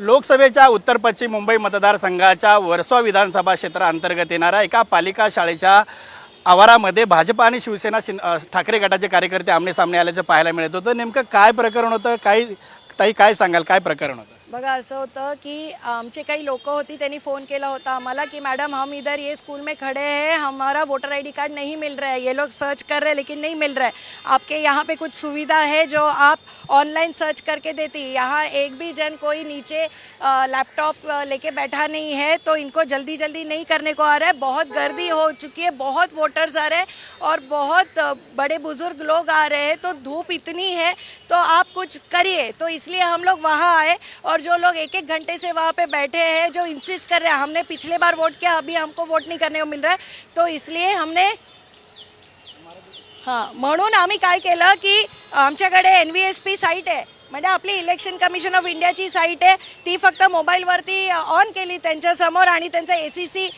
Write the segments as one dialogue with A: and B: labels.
A: लोकसभेच्या उत्तर पश्चिम मुंबई मतदारसंघाच्या वर्सोवा विधानसभा क्षेत्राअंतर्गत येणाऱ्या एका पालिका शाळेच्या आवारामध्ये भाजप आणि शिवसेना शिन ठाकरे गटाचे कार्यकर्ते आमने सामने आल्याचं पाहायला मिळत होतं. नेमकं काय प्रकरण होतं? काही ताई काय सांगाल? काय प्रकरण होतं?
B: बघा, असं होतं की आमचे काही लोक होती, त्यांनी फ़ोन केला होता आम्हाला कि, मैडम, हम इधर ये स्कूल में खड़े हैं, हमारा वोटर आईडी कार्ड नहीं मिल रहा है, ये लोग सर्च कर रहे हैं, लेकिन नहीं मिल रहा है। आपके यहाँ पे कुछ सुविधा है जो आप ऑनलाइन सर्च करके देती यहाँ एक भी जन कोई नीचे लैपटॉप लेके बैठा नहीं है तो इनको जल्दी जल्दी नहीं करने को आ रहा है। बहुत गर्दी हो चुकी है, बहुत वोटर्स आ रहे हैं और बहुत बड़े बुज़ुर्ग लोग आ रहे हैं तो धूप इतनी है तो आप कुछ करिए। तो इसलिए हम लोग वहाँ आए और जो लोग एक एक घंटे से वहाँ पे बैठे हैं, जो इंसिस्ट कर रहे हैं, हमने पिछले बार वोट किया, अभी हमको वोट नहीं करने को मिल रहा है। तो इसलिए हमने हाँ म्हणून आम्ही काय केलं की N V S P site आहे म्हणजे आपली इलेक्शन कमिशन ऑफ इंडियाची साईट आहे. ती फक्त मोबाईलवरती ऑन केली त्यांच्यासमोर आणि त्यांचा ए सी सी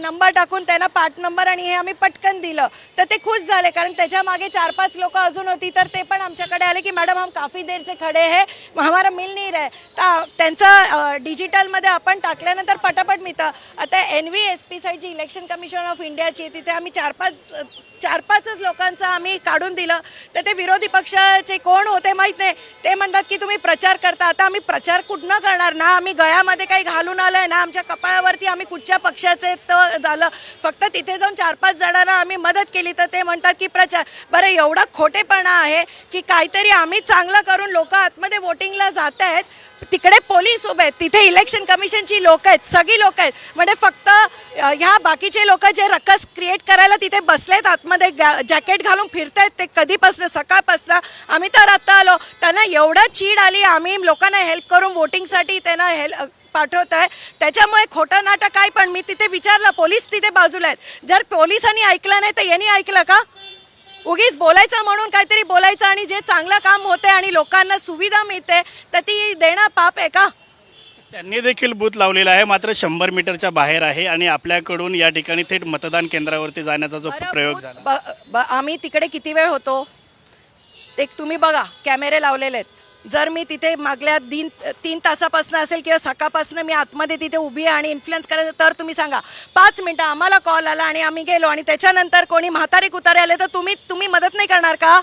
B: नंबर टाकून त्यांना पार्ट नंबर आणि हे आम्ही पटकन दिलं. तर ते खुश झाले कारण त्याच्यामागे चार पाच लोक अजून होती. तर ते पण आमच्याकडे आले की मॅडम हम काफी देर से खडे है. हमारा मिल नाही रहे तर त्यांचं डिजिटलमध्ये आपण टाकल्यानंतर पटापट मिळतं. आता एन व्ही एस पी साईटची इलेक्शन कमिशन ऑफ इंडियाची तिथे आम्ही चार पाच चार पाचच लोकांचं आम्ही काढून दिलं. तर ते विरोधी पक्षाचे कोण होते माहीत नाही. ते म्हणतात की तुम्ही प्रचार करता. आता आम्ही प्रचार कुठनं करणार? ना आम्ही गळ्यामध्ये काही घालून आलोय ना आमच्या कपाळावरती आम्ही कुठच्या पक्षाचे तर झालं. फक्त तिथे जाऊन चार पाच जणांना आम्ही मदत केली तर ते म्हणतात की प्रचार. बरं एवढा खोटेपणा आहे की काहीतरी आम्ही चांगलं करून लोक आतमध्ये वोटिंगला जात आहेत तिकडे पोलीस उभे आहेत तिथे इलेक्शन कमिशनची लोक आहेत सगळी लोक आहेत. म्हणजे फक्त ह्या बाकीचे लोक जे रक्कस क्रिएट करायला तिथे बसलेत आतमध्ये जॅकेट घालून फिरतायत ते कधीपासनं सकाळपासनं. आम्ही तर आत्ता आलो. त्यांना एवढं चीड आली आम्ही लोकांना हेल्प करून वोटिंगसाठी त्यांना हेल्प पाठवत आहे त्याच्यामुळे खोटं नाटक काय पण मी तिथे विचारलं पोलीस तिथे बाजूला आहेत. जर पोलिसांनी ऐकलं नाही तर यांनी ऐकलं का? उगीच बोलायचं म्हणून काहीतरी बोलायचं आणि जे चांगलं काम होते आणि लोकांना सुविधा मिळते तर ती देणं पाप आहे का?
A: त्यांनी देखील बूथ लावलेला आहे मात्र शंभर मीटरच्या बाहेर आहे आणि आपल्याकडून या ठिकाणी थेट मतदान केंद्रावरती जाण्याचा जो प्रयोग झाला.
B: आम्ही तिकडे किती वेळ होतो? ते तुम्ही बघा कॅमेरे लावलेले आहेत. जर मी तिथे मागल्या दिन तीन तासापासून असेल किंवा सकाळपासून मी आतमध्ये तिथे उभी आहे आणि इन्फ्लुएन्स करायचं तर तुम्ही सांगा. पाच मिनटं आम्हाला कॉल आला आणि आम्ही गेलो आणि त्याच्यानंतर कोणी म्हातारी कुतारे आले तर तुम्ही तुम्ही मदत नाही करणार का?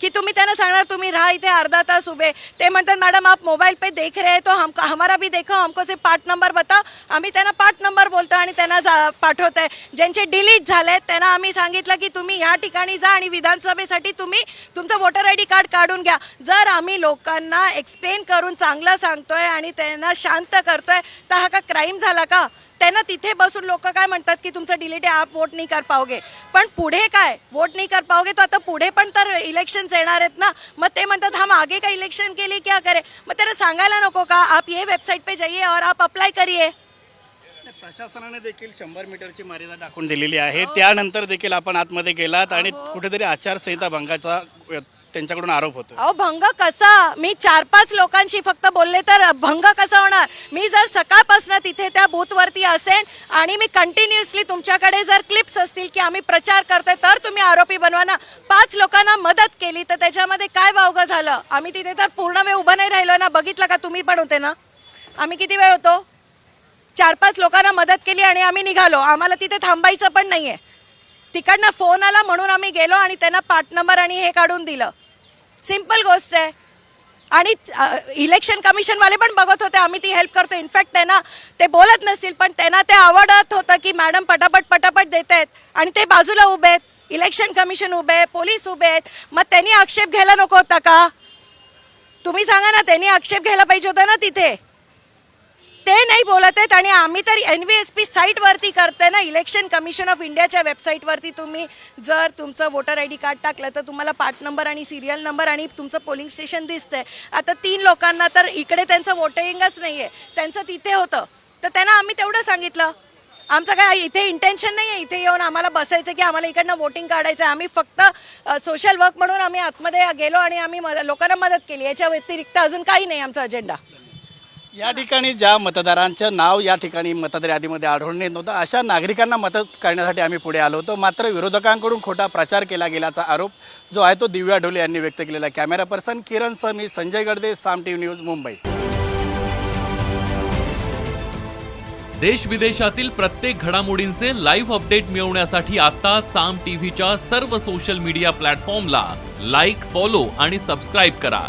B: की तुम्ही त्यांना सांगणार तुम्ही राहा इथे अर्धा तास उभे. ते म्हणतात मॅडम आप मोबाईल पे देख रहे हैं तो हम हमारा भी देखो हमको से पार्ट नंबर बता आम्ही त्यांना पार्ट नंबर बोलतो त्यांना जा पाठवत आहे ज्यांचे डिलीट झाले त्यांना आम्ही सांगितलं की तुम्ही या ठिकाणी जा आणि विधानसभेसाठी तुम्ही तुमचं वोटर आय डी कार्ड काढून घ्या. जर आम्ही लोकांना एक्सप्लेन करून चांगलं सांगतोय आणि त्यांना शांत करतोय तर हा का क्राईम झाला का? त्यांना तिथे बसून लोक काय म्हणतात की तुमचं डिलीट आहे आप वोट नाही कर पाओगे पण पुढे काय? वोट नाही कर पाओगे तर आता पुढे पण तर इलेक्शन्स येणार आहेत ना. मग ते म्हणतात हम आगे का इलेक्शन के लिए क्या करे? मग त्यांना सांगायला नको का? आप ये वेबसाईट पे जाइए और आप अप्लाय करिए.
A: प्रशासनाने देखील शंभर मीटरची मर्यादा टाकून दिलेली आहे. त्यानंतर देखील आपण आतमध्ये गेलात आणि कुठेतरी आचारसंहिता भंगाचा त्यांच्याकडून आरोप होतो
B: अहो भंग कसा? मी चार पाच लोकांशी फक्त बोलले तर भंग कसा होणार? मी जर सकाळपासून तिथे त्या बूथवरती असेन आणि मी कंटिन्युअसली तुमच्याकडे जर क्लिप्स असतील की आम्ही प्रचार करतोय तर तुम्ही आरोपी बनवा ना पाच लोकांना मदत केली तर त्याच्यामध्ये काय वावगं झालं? आम्ही तिथे तर पूर्ण वेळ उभं नाही राहिलो ना. बघितलं का? तुम्ही पण होते ना? आम्ही किती वेळ होतो? चार पाच लोकांना मदत केली आणि आम्ही निघालो. आम्हाला तिथे थांबायचं पण नाही आहे तिकडनं फोन आला म्हणून आम्ही गेलो आणि त्यांना पार्ट नंबर आणि हे काढून दिलं. सिंपल गोष्ट आहे. आणि इलेक्शन कमिशनवाले पण बघत होते. आम्ही ती हेल्प करतो. इनफॅक्ट त्यांना ते बोलत नसतील पण त्यांना ते आवडत होतं की मॅडम पटापट पटापट देत आहेत आणि ते बाजूला उभे आहेत. इलेक्शन कमिशन उभे आहे पोलीस उभे आहेत. मग त्यांनी आक्षेप घ्यायला नको होता का? तुम्ही सांगा ना त्यांनी आक्षेप घ्यायला पाहिजे होता ना तिथे. ते नाही बोलत आहेत आणि आम्ही तर एन व्ही एस पी साईटवरती करते ना. इलेक्शन कमिशन ऑफ इंडियाच्या वेबसाईटवरती तुम्ही जर तुमचं वोटर आय डी कार्ड टाकलं तर तुम्हाला पार्ट नंबर आणि सिरियल नंबर आणि तुमचं पोलिंग स्टेशन दिसतंय. आता तीन लोकांना तर इकडे त्यांचं वोटिंगच नाही आहे त्यांचं तिथे होतं. तर त्यांना आम्ही तेवढं सांगितलं. आमचं काय इथे इंटेन्शन नाही आहे इथे येऊन आम्हाला बसायचं की आम्हाला इकडनं वोटिंग काढायचं आहे. आम्ही फक्त सोशल वर्क म्हणून आम्ही आतमध्ये गेलो आणि आम्ही लोकांना मदत केली. याच्या व्यतिरिक्त अजून काही नाही आमचा अजेंडा
A: या ठिकाणी ज्या मतदारांचं नाव या ठिकाणी मतदार यादीमध्ये आढळून येत नव्हतं अशा नागरिकांना मदत करण्यासाठी आम्ही पुढे आलो होतो. मात्र विरोधकांकडून खोटा प्रचार केला गेल्याचा आरोप जो आहे तो दिव्या ढोले यांनी व्यक्त केलेला आहे. कॅमेरा पर्सन किरण सह मी संजय गडदे साम टीव्ही न्यूज मुंबई.
C: देश विदेशातील प्रत्येक घडामोडींचे लाईव्ह अपडेट मिळवण्यासाठी आता साम टीव्हीच्या सर्व सोशल मीडिया प्लॅटफॉर्मला लाईक फॉलो आणि सबस्क्राईब करा.